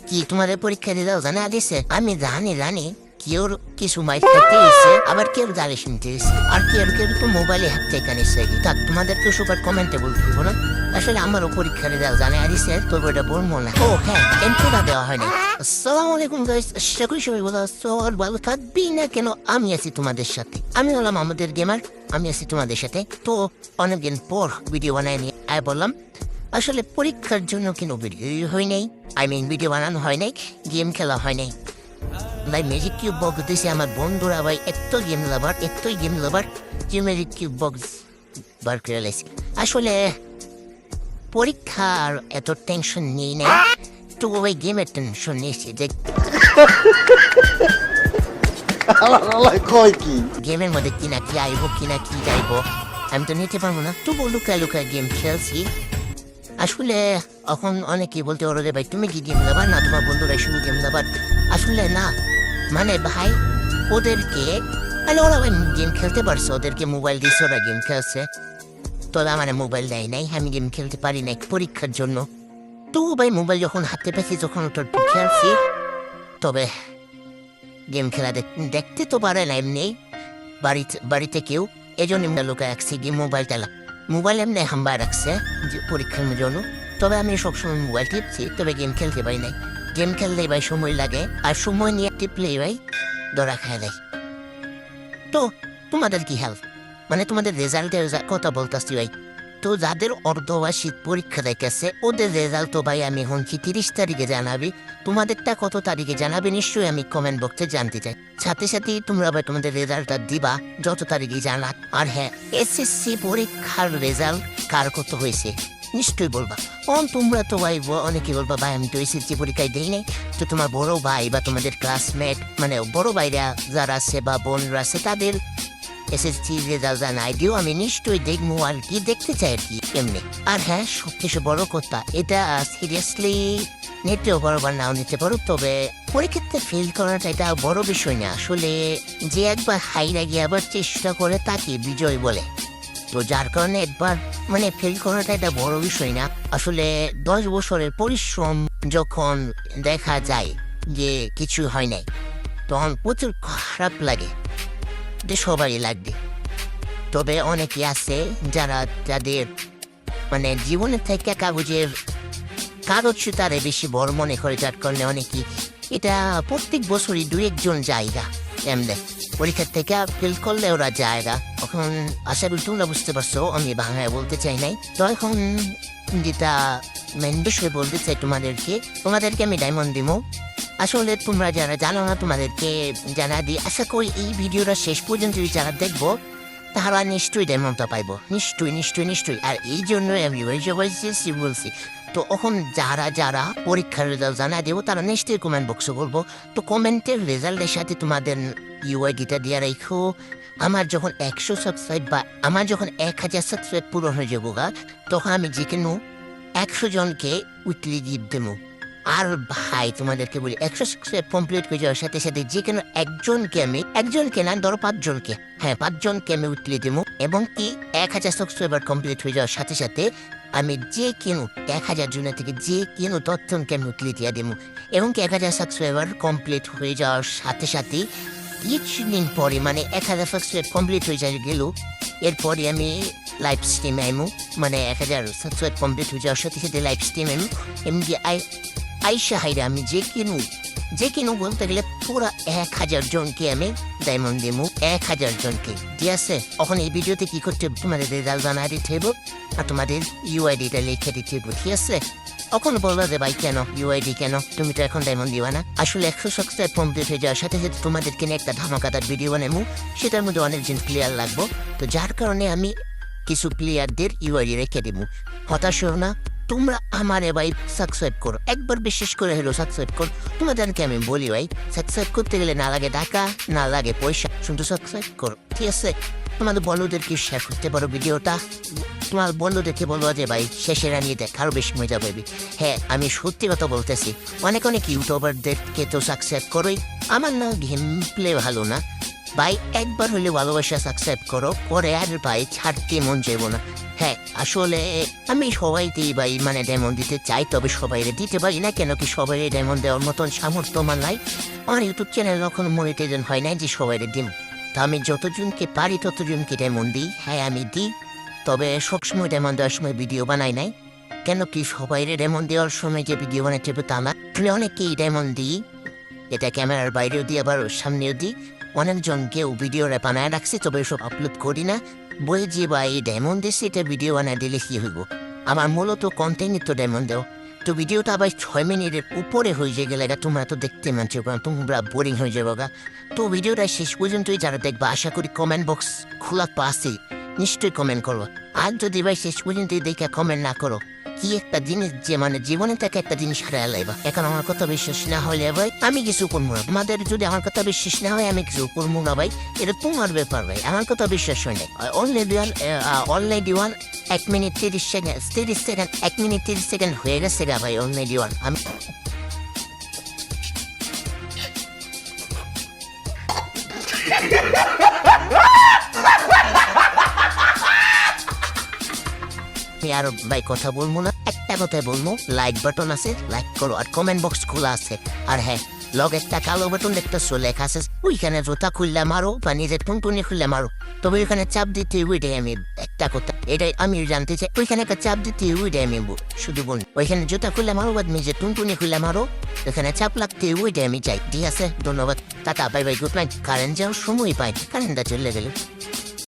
কি তোমাদের পরীক্ষা দিলেও জানা দিছে আমি জানি জানি কেউ কিছু মাইক খাইতে এসে আবার কেউ গালি শুনতে এসে আর কেউ কেউ তো মোবাইলে হাত থেকে নিচ্ছে থাক তোমাদেরকে সুপার কমেন্টে বলতে দিব না আসলে আমারও পরীক্ষা রেজাল্ট জানে আদিছে তোর ওটা বলব না ও হ্যাঁ এন্ট্রিটা দেওয়া হয়নি আসসালামু আলাইকুম গাইস আশা করি সবাই ভালো আছো আর ভালো থাকবি না কেন আমি আছি তোমাদের সাথে আমি হলাম আমাদের গেমার আমি আছি তোমাদের সাথে তো অনেকদিন পর ভিডিও বানাই নিয়ে আয় বললাম আসলে পরীক্ষার জন্য কোনো ভিডিও হয় নাই? আই মিন ভিডিও বানানো হয় নাই গেম খেলা হয় নাই। ভাই ম্যাজিক কিউব বক্স দিয়েছে আমার বন্ধুরা ভাই এত গেম লাভার এতই গেম লাভার যে ম্যাজিক কিউব বক্স বার করে আসলে পরীক্ষার এত টেনশন নেই না তো ওই গেমের টেনশন নিয়েছি যে গেমের মধ্যে কিনা কি আইব কিনা কি যাইব আমি তো নিতে পারব না। তবু লুকায় লুকায় গেম খেলছি। আসলে এখন অনেকেই বলতে পারো যে, ভাই, তুমি কি গেম লাবার না, তোমার বন্ধুরা শুধু গেম লাবার আসলে না। মানে ভাই, ওদেরকে মানে ওরা গেম খেলতে পারছে, ওদেরকে মোবাইল দিয়েছে, ওরা গেম খেলছে। তোরা মানে মোবাইল দেয় নাই, আমি গেম খেলতে পারি নাই পরীক্ষার জন্য। তো ভাই মোবাইল যখন হাতে পেয়েছি, যখন ওটা খেলছি, তবে গেম খেলা দেখ- দেখতে তো পারে না এমনি। বাড়িতে বাড়িতে কেউ, এজন্য লোকে রাখছে গেম মোবাইল মোবাইল এমনি হাম্বা রাখছে, যে পরীক্ষার জন্য তবে আমি সবসময় মোবাইল টিপছি, তবে গেম খেলতে পারি নাই। গেম খেললে ভাই সময় লাগে, আর সময় নিয়ে টিপলে ভাই ধরা খায় দেয় তো, তোমাদের কি হেল্প মানে তোমাদের রেজাল্টের কথা বলতেছি ভাই তো যাদের অর্ধবার্ষিক পরীক্ষা দেখেছে, ওদের রেজাল্ট তো ভাই আমি এখন কি তিরিশ তারিখে জানাবি? তোমাদেরটা কত তারিখে জানাবে? নিশ্চয়ই আমি কমেন্ট বক্সে জানতে চাই। সাথে সাথে তোমরা ভাই তোমাদের রেজাল্টটা দিবা, যত তারিখে জানা আর হ্যাঁ এসএসসি পরীক্ষার রেজাল্ট কার কত হয়েছে? নিশ্চয়ই বলবা। অন তোমরা তো ভাই অনেকে বলবা, ভাই, আমি তো এসএসসি পরীক্ষায় দিই নাই। তো তোমার বড় ভাই বা তোমাদের ক্লাসমেট মানে বড় ভাইরা যারা আছে বা বোনরা আছে, তাদের এসএসসি রেজাল্ট জানাই দিও আমি নিশ্চয়ই দেখব আর কি দেখতে চাই আর কি, এমনি। আর হ্যাঁ সবচেয়ে বড় কথা, এটা সিরিয়াসলি নিতেও পারো বা নাও নিতে পারো, তবে পরীক্ষাতে ফেল করাটা এটা বড় বিষয় না। আসলে যে একবার হাইরা গিয়ে আবার চেষ্টা করে তাকে বিজয় বলে। তো যার কারণে একবার মানে ফেল করাটা এটা বড় বিষয় না। আসলে দশ বছরের পরিশ্রম যখন দেখা যায় যে কিছু হয় নাই, তখন প্রচুর খারাপ লাগে। এটা সবারই লাগবে। তবে অনেকে আছে যারা তাদের মানে জীবনের থেকে কাগজের কাগজ তারে বেশি বড় মনে করে, যার কারণে অনেকেই এটা প্রত্যেক বছরই দু একজন জায়গা এমনি পরীক্ষার থেকে ফেল করলে ওরা জায়গা। এখন আশা করি তোমরা বুঝতে পারছ, আমি বাংলায় বলতে চাই নাই। তো এখন যেটা মেন বিষয় বলতে চাই তোমাদেরকে তোমাদেরকে আমি ডায়মন্ড দিব আসলে তোমরা যারা জানো না, তোমাদেরকে জানা দিই আশা করি এই ভিডিওটা শেষ পর্যন্ত যারা দেখব, তারা নিশ্চয়ই ডায়মন্ডটা পাইবো। নিশ্চয়ই নিশ্চয়ই নিশ্চয়ই। আর এই জন্যই আমি বলছি বলছি তো এখন যারা যারা পরীক্ষার রেজাল্ট জানা দেবো, তারা নিশ্চয়ই কমেন্ট বক্সে বলব। তো কমেন্টের রেজাল্টের সাথে তোমাদের ইউআইডিটা দিয়ে রাখো আমার যখন একশো সাবস্ক্রাইব বা আমার যখন এক হাজার সাবস্ক্রাইব পূরণ হয়ে যাব তখন আমি যে কোনো একশো জনকে উইকলি গিফট দেবো। আর ভাই, তোমাদেরকে বলি, একশো সাবস্ক্রাইব কমপ্লিট হয়ে যাওয়ার সাথে সাথে যে কোনো একজনকে আমি, একজনকে না, ধরো পাঁচজনকে হ্যাঁ পাঁচজনকে আমি উইকলি দেবো এবং কি, এক হাজার সাবস্ক্রাইবার কমপ্লিট হয়ে যাওয়ার সাথে সাথে আমি যে কেন এক হাজার জনের থেকে যে কেন তথ্যকে আমি উইকলি দিয়ে দেবো এবং কি, এক হাজার সাবস্ক্রাইবার কমপ্লিট হয়ে যাওয়ার সাথে সাথে কিছুদিন পরে মানে এক হাজার সাবস্ক্রাইব কমপ্লিট হয়ে যায় গেল, এরপরে আমি লাইভ স্ট্রিম আইমু মানে এক হাজার সাবস্ক্রাইব কমপ্লিট হয়ে যাওয়ার সাথে সাথে লাইভ স্ট্রিম আইমু, এমনি আই আইসা হাইরা আমি যে কিনু যে কিনু বলতে গেলে পুরা এক হাজার জনকে আমি ডায়মন্ড দিমু এক হাজার জনকে ঠিক আছে এখন এই ভিডিওতে কি করতে? তোমাদের রেজাল্ট জানা দিতে হবে আর তোমাদের ইউআইডিটা লিখে দিতে হবে ঠিক আছে এখন বলব যে ভাই কেন ইউআইডি কেন তুমি তো এখন ডায়মন্ড দিবা না আসলে একশো সাবস্ক্রাইব কমপ্লিট হয়ে যাওয়ার সাথে সাথে তোমাদেরকে নিয়ে একটা ধামাকাতার ভিডিও বানাবো সেটার মধ্যে অনেকজন প্লেয়ার লাগবো তো যার কারণে আমি কিছু প্লেয়ারদের ইউআইডি রেখে দেবো হতাশ না তোমরা আমারে ভাই সাবস্ক্রাইব করো। একবার বিশেষ করে হলো সাবস্ক্রাইব করো। তোমরা তোমাদেরকে আমি বলি ভাই? সাবস্ক্রাইব করতে গেলে না লাগে টাকা, না লাগে পয়সা। শুধু সাবস্ক্রাইব করো, ঠিক আছে? তোমাদের বন্ধুদেরকে শেয়ার করতে পারো ভিডিওটা? তোমার বন্ধুদেরকে বলব যে ভাই শেষে রানিয়ে দেখ, আরও বেশি মজা পাবি। হ্যাঁ আমি সত্যি কথা বলতেছি, অনেক অনেক ইউটিউবারদেরকে তো সাবস্ক্রাইব করোই। আমার না গেম প্লে ভালো না। ভাই, একবার হলে ভালোবাসা সাকসেপ্ট করো, পরে আর ভাই ছাড়তে মন যাইব না। হ্যাঁ আসলে আমি সবাইতেই ভাই মানে ডায়মন্ড দিতে চাই, তবে সবাই দিতে পারি না, কেন কি সবাই ডায়মন্ড দেওয়ার মতন সামর্থ্য আমার নাই। আমার ইউটিউব চ্যানেল কখনো মনিটাইজেশন হয় না যে সবাই দিন তা আমি যতজনকে পারি ততজনকে ডায়মন্ড দিই। হ্যাঁ আমি দিই, তবে সবসময় ডায়মন্ড দেওয়ার সময় ভিডিও বানাই নাই। কেন কি সবাই ডায়মন্ড দেওয়ার সময় যে ভিডিও বানাতে হবে তা না। অনেকেই ডায়মন্ড দিই, এটা ক্যামেরার বাইরেও দিই, আবার সামনেও দিই। অনেকজনকেও ভিডিওটা বানায় রাখছি, তবে সব আপলোড করি না। যে বা এই ডায়মন্ড দিচ্ছে এটা ভিডিও বানায় দিলে কি হইব? আমার মূলত কন্টেন্ট তো ডায়মন্ড দেও। তো ভিডিওটা আবার ছয় মিনিটের উপরে হয়ে গেলে তোমরা তো দেখতে মানছো কারণ তোমরা বোরিং হয়ে যাব গা। তো ভিডিওটা শেষ পর্যন্তই যারা দেখবা, আশা করি কমেন্ট বক্স খোলা পাশে নিশ্চয়ই কমেন্ট করব। আর যদি ভাই শেষ পর্যন্ত দেখে কমেন্ট না করো কি একটা জিনিস যে মানে জীবনে থেকে একটা জিনিস হারায় লাইবা। এখন আমার কথা বিশ্বাস না হলে ভাই, আমি কিছু করব না। আমাদের যদি আমার কথা বিশ্বাস না হয়, আমি কিছু করব না ভাই। এটা তোমার ব্যাপার ভাই, আমার কথা বিশ্বাস হয় নাই। অলরেডি ওয়ান অলরেডি ওয়ান এক মিনিট তিরিশ সেকেন্ড তিরিশ সেকেন্ড এক মিনিট তিরিশ সেকেন্ড হয়ে গেছে গা ভাই অলরেডি ওয়ান আমি আমি আর ভাই কথা বলব না। একটা কথাই বলব লাইক বাটন আছে লাইক করো, আর কমেন্ট বক্স খোলা আছে। আর হ্যাঁ লগ একটা কালো বাটন দেখতেছো, লেখা আছে, ওইখানে জোতা খুললে মারো বা নিজের টুনটুনি খুললে মারো। তবে ওইখানে চাপ দিতে ওইটাই আমি একটা কথা, এটাই আমি জানতে চাই, ওইখানে একটা চাপ দিতে ওইটাই আমি শুধু বল, ওইখানে জুতা খুললে মারো বা নিজের টুনটুনি খুললে মারো, ওইখানে চাপ লাগতে ওইটাই আমি চাই। ঠিক আছে, ধন্যবাদ, tata bye bye good night current যাওয়ার সময় পাই কারেন্টটা চলে গেল।